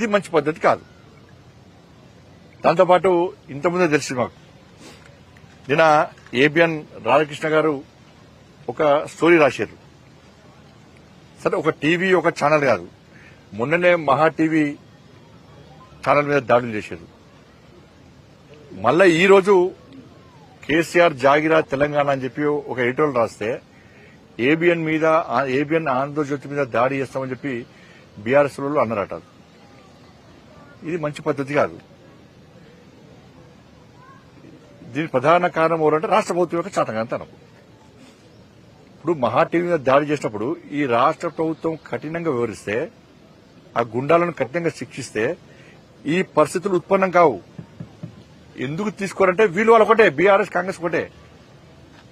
ఇది మంచి పద్ధతి కాదు. దాంతోపాటు ఇంతకుముందే తెలిసింది మాకు. నిన్న ఏబిఎన్ రాధాకృష్ణ గారు ఒక స్టోరీ రాశారు. సరే ఒక టీవీ ఒక ఛానల్ కాదు. మొన్ననే మహా టీవీ ఛానల్ మీద దాడులు చేశారు. మళ్ళా ఈరోజు కేసీఆర్ జాగిరా తెలంగాణ అని చెప్పి ఒక ఎడిటోరియల్ రాస్తే ఏబిఎన్ మీద ఏబిఎన్ ఆంధ్రజ్యోతి మీద దాడి చేస్తామని చెప్పి బీఆర్ఎస్ వాళ్ళు అన్నారట. ఇది మంచి పద్ధతి కాదు. దీని ప్రధాన కారణం ఎవరంటే రాష్ట్ర ప్రభుత్వం యొక్క చాతకాంతనం ఇప్పుడు మహా టీవీ మీద దాడి చేసినప్పుడు ఈ రాష్ట్ర ప్రభుత్వం కఠినంగా వివరిస్తే ఆ గుండాలను కఠినంగా శిక్షిస్తే ఈ పరిస్థితులు ఉత్పన్నం కావు. ఎందుకు తీసుకోరంటే వీళ్ళు వాళ్ళు ఒకటే బీఆర్ఎస్ కాంగ్రెస్ ఒకటే.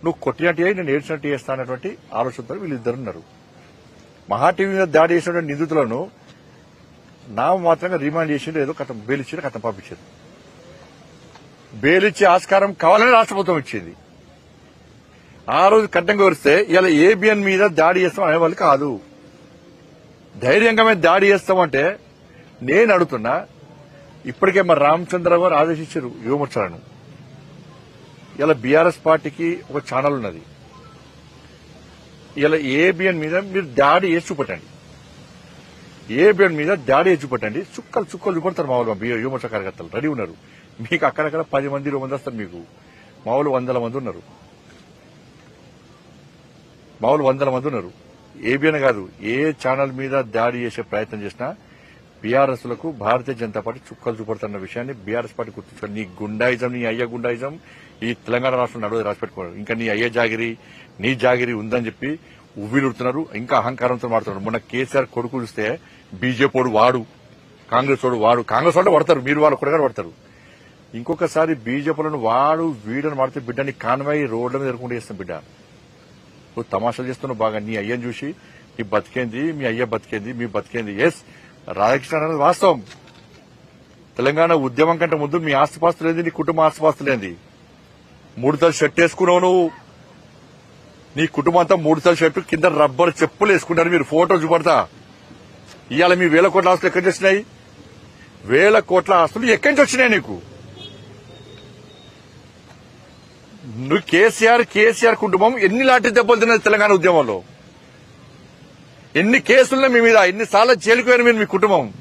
నువ్వు కొట్టినట్టు నేను ఏడ్చినట్టు చేస్తా అనేటువంటి ఆలోచనతో వీళ్ళిద్దరున్నారు మహా టీవీ మీద దాడి చేసినటువంటి నిందితులను నామ మాత్రంగా రిమాండ్ చేసిండు ఏదో కథం బెయిల్ ఇచ్చిండు కథం పంపించారు బెయిల్ ఇచ్చే ఆస్కారం కావాలని రాష్ట్ర ప్రభుత్వం ఇచ్చింది. ఆ రోజు కఠినంగా వివరిస్తే ఇలా ఏబిఎన్ మీద దాడి చేస్తాం అనేవాళ్ళు కాదు. ధైర్యంగా మేము దాడి చేస్తామంటే నేను అడుగుతున్నా ఇప్పటికే మరి రామచంద్రరావు గారు ఆదేశించారు యువమోర్చాలను ఇలా బీఆర్ఎస్ పార్టీకి ఒక ఛానల్ ఉన్నది. ఇలా ఏబిఎన్ మీద మీరు దాడి చేసి చూపెట్టండి. ఏబిఎన్ మీద దాడి చేసి చూపెట్టండి చుక్కలు చుక్కలు చూపెడతారు మా వాళ్ళు యువమోర్చా కార్యకర్తలు. రెడీ ఉన్నారు. మీకు అక్కడక్కడ పది మంది ఇరవై మంది వస్తారు మీకు. మా వందల మంది ఉన్నారు. మా వందల మంది ఉన్నారు. ఏబిఎన్ కాదు ఏ ఛానల్ మీద దాడి చేసే ప్రయత్నం చేసినా బీఆర్ఎస్లకు భారతీయ జనతా పార్టీ చుక్కలు చూపడుతున్న విషయాన్ని బీఆర్ఎస్ పార్టీ గుర్తించుకోండి నీ గుండాయిజం నీ అయ్య గుండాయిజం ఈ తెలంగాణ రాష్ట్రం నడువు రాసిపెట్టుకోవడం ఇంకా నీ అయ్య జాగిరి నీ జాగిరి ఉందని చెప్పి ఉవ్విలుడుతున్నారు ఇంకా అహంకారంతో మాడుతున్నారు. మొన్న కేసీఆర్ కొడుకు చూస్తే బీజేపీ వాడు కాంగ్రెస్ వాడు వాడు కాంగ్రెస్ వాళ్ళు పడతారు మీరు వాళ్ళు కూడా పడతారు. ఇంకొకసారి బీజేపీలను వాడు వీడని వాడితే బిడ్డని కాన్వాయి రోడ్ల మీద ఎదుర్కొంటూ చేస్తాను బిడ్డ. నువ్వు తమాషాలు చేస్తున్నావు బాగా నీ అయ్యని చూసి నీ బతికేంది మీ అయ్య బతికేంది మీ బతికేంది ఎస్ రాధాకృష్ణ అనేది వాస్తవం. తెలంగాణ ఉద్యమం కంటే ముందు మీ ఆస్తిపాస్తులేంది నీ కుటుంబ ఆస్తిపాస్తులేంది మూడు తల షర్ట్ వేసుకున్నావు నువ్వు. నీ కుటుంబం అంతా మూడు సార్లు షర్టు కింద రబ్బర్ చెప్పులు వేసుకుంటారు. మీరు ఫోటో చూపడతా. ఇవాళ మీ వేల కోట్ల ఆస్తులు ఎక్కడి నుంచి వచ్చినాయి? వేల కోట్ల ఆస్తులు ఎక్కడి నుంచి వచ్చినాయి నీకు? నువ్వు కేసీఆర్ కేసీఆర్ కుటుంబం ఎన్ని లాంటి దెబ్బలు తిన్నది తెలంగాణ ఉద్యమంలో? ఎన్ని కేసులున్నా మీ మీద ఎన్నిసార్లు జైలుకు మీరు మీ కుటుంబం?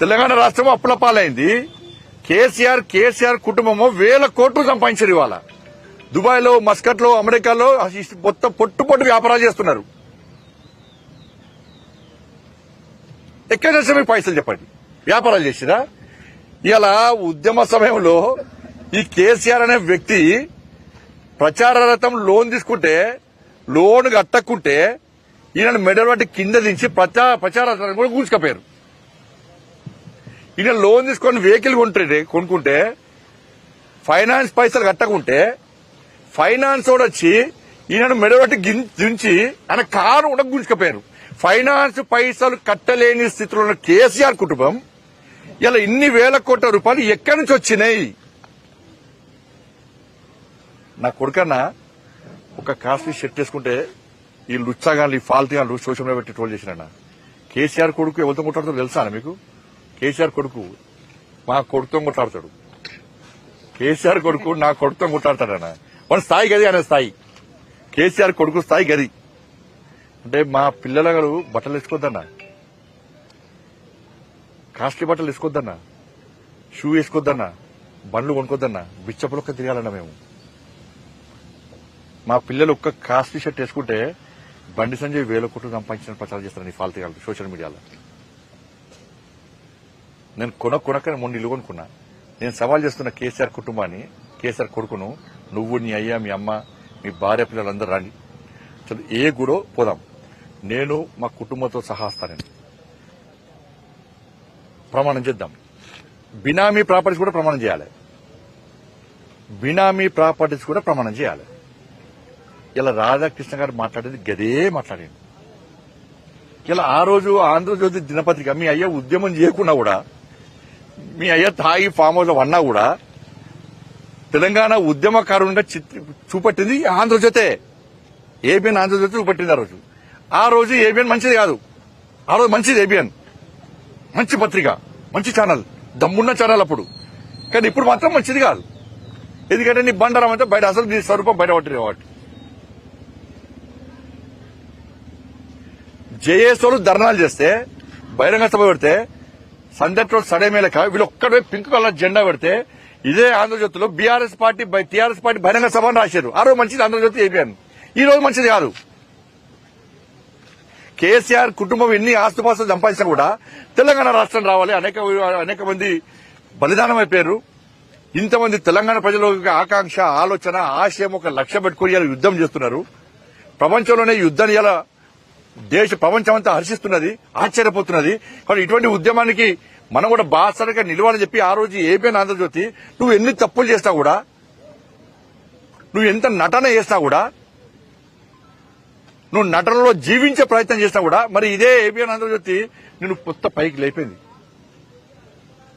తెలంగాణ రాష్ట్రం అప్పుల పాలైంది. కేసీఆర్ కేసీఆర్ కుటుంబము వేల కోట్లు సంపాదించారు ఇవాళ. దుబాయ్లో మస్కట్లో అమెరికాలో మొత్తం పొట్టు పొట్టు వ్యాపారాలు చేస్తున్నారు. ఎక్కడ చేసిన మీకు పైసలు చెప్పండి. వ్యాపారాలు చేసినా ఇలా ఉద్యమ సమయంలో ఈ కేసీఆర్ అనే వ్యక్తి ప్రచార రథం లోన్ తీసుకుంటే లోన్ కట్టకుంటే ఈయన మెడల్ వాటి కింద దించి ప్రచార ప్రచార కూడా కూర్చుకపోయారు ఈయన లోన్ తీసుకొని వెహికల్ కొంటే కొనుక్కుంటే ఫైనాన్స్ పైసలు కట్టకుంటే ఫైనాన్స్ కూడా వచ్చి ఈయన మెడబట్టి దించి ఆయన కారు కూడా గుంజుకపోయారు. ఫైనాన్స్ పైసలు కట్టలేని స్థితిలో ఉన్న కేసీఆర్ కుటుంబం ఇలా ఇన్ని వేల కోట్ల రూపాయలు ఎక్కడి నుంచి వచ్చినాయి? నా కొడుకన్నా ఒక కాస్ట్లీ షర్ట్ వేసుకుంటే ఈ లుచ్చాగాళ్ళు ఈ ఫాల్తీగాళ్ళు సోషల్ మీడియా పెట్టి ట్రోల్ చేసిన కేసీఆర్ కొడుకు ఎవరితో కొట్లాడుతాడో తెలుసా మీకు? కేసీఆర్ కొడుకు మా కొడుకుతో కొట్లాడతాడు కేసీఆర్ కొడుకు నా కొడుకుతో కొట్లాడతాడన్న మన స్థాయి గది అనే స్థాయి. కేసీఆర్ కొడుకు స్థాయి గది. అంటే మా పిల్లల గారు బట్టలు వేసుకోవద్దన్నా కాస్ట్లీ బట్టలు వేసుకోవద్దన్నా షూ వేసుకోవద్దన్నా బండ్లు కొనుక్కోద్దన్నా. బిచ్చపలొక్క తిరగాలన్నా మేము. మా పిల్లలు ఒక్క కాస్ట్లీ షర్ట్ వేసుకుంటే బండి సంజయ్ వేల కోట్లు సంపాదించిన ప్రచారం చేస్తాను ఫాల్తీ సోషల్ మీడియాలో. నేను కొన కొనక మొన్న ఇల్లు కొనుక్కున్నా. నేను సవాల్ చేస్తున్న కేసీఆర్ కుటుంబాన్ని కేసీఆర్ కొడుకును నువ్వు నీ అయ్యా మీ అమ్మ మీ భార్య పిల్లలందరూ రండి. అసలు ఏ గుడో పోదాం. నేను మా కుటుంబంతో సహా వస్తానని ప్రమాణం చేద్దాం. బినామీ ప్రాపర్టీస్ కూడా ప్రమాణం చేయాలి. బినామీ ప్రాపర్టీస్ కూడా ప్రమాణం చేయాలి. ఇలా రాధాకృష్ణ గారు మాట్లాడేది గదే మాట్లాడింది. ఇలా ఆ రోజు ఆంధ్రజ్యోతి దినపత్రిక మీ అయ్య ఉద్యమం చేయకుండా కూడా మీ అయ్య తాయి ఫామ్ హౌస్ అన్నా కూడా తెలంగాణ ఉద్యమకారునిగా చూపట్టింది ఆంధ్రజ్యోతే ఏబిఎన్ ఆంధ్రజ్యోతి చూపట్టింది ఆ రోజు. ఆ రోజు ఏబిఎన్ మంచిది కాదు. ఆ రోజు మంచిది ఏబిఎన్. మంచి పత్రిక మంచి ఛానల్ దమ్మున్న ఛానల్ అప్పుడు. కానీ ఇప్పుడు మాత్రం మంచిది కాదు. ఎందుకంటే నీ బండారం అంటే బయట అసలు నీ స్వరూపం బయట పట్టిన కాబట్టి. జేఏసోలు ధర్నాలు చేస్తే బహిరంగ సభ పెడితే సందట్లో సడే మేలక వీళ్ళు ఒక్కడే పింక్ కలర్ జెండా పెడితే ఇదే ఆంధ్రజ్యోతిలో బీఆర్ఎస్ పార్టీ టీఆర్ఎస్ పార్టీ బహిరంగ సభ రాశారు. ఆ రోజు మంచిది ఆంధ్రజ్యోతి ఏపీఎన్. ఈ రోజు మంచిది కాదు. కేసీఆర్ కుటుంబం ఎన్ని ఆస్తుపాస్తులు సంపాదించినా కూడా తెలంగాణ రాష్ట్రం రావాలి. అనేక అనేక మంది బలిదానం అయిపోయారు. ఇంతమంది తెలంగాణ ప్రజల ఆకాంక్ష ఆలోచన ఆశయం ఒక లక్ష్యం పెట్టుకుని యుద్ధం యుద్దం చేస్తున్నారు. ప్రపంచంలోనే ఈ యుద్ధాన్ని ఇలా దేశ ప్రపంచం అంతా హర్షిస్తున్నది ఆశ్చర్యపోతున్నది. కానీ ఇటువంటి ఉద్యమానికి మనం కూడా బాసరిగా నిలవాలని చెప్పి ఆ రోజు ఏపీఎన్ ఆంధ్రజ్యోతి నువ్వు ఎన్ని తప్పులు చేసినా కూడా నువ్వు ఎంత నటన చేసినా కూడా నువ్వు నటనలో జీవించే ప్రయత్నం చేసినా కూడా మరి ఇదే ఏబిఎన్ ఆంధ్రజ్యోతి నిన్ను కొత్త పైకి లేపింది.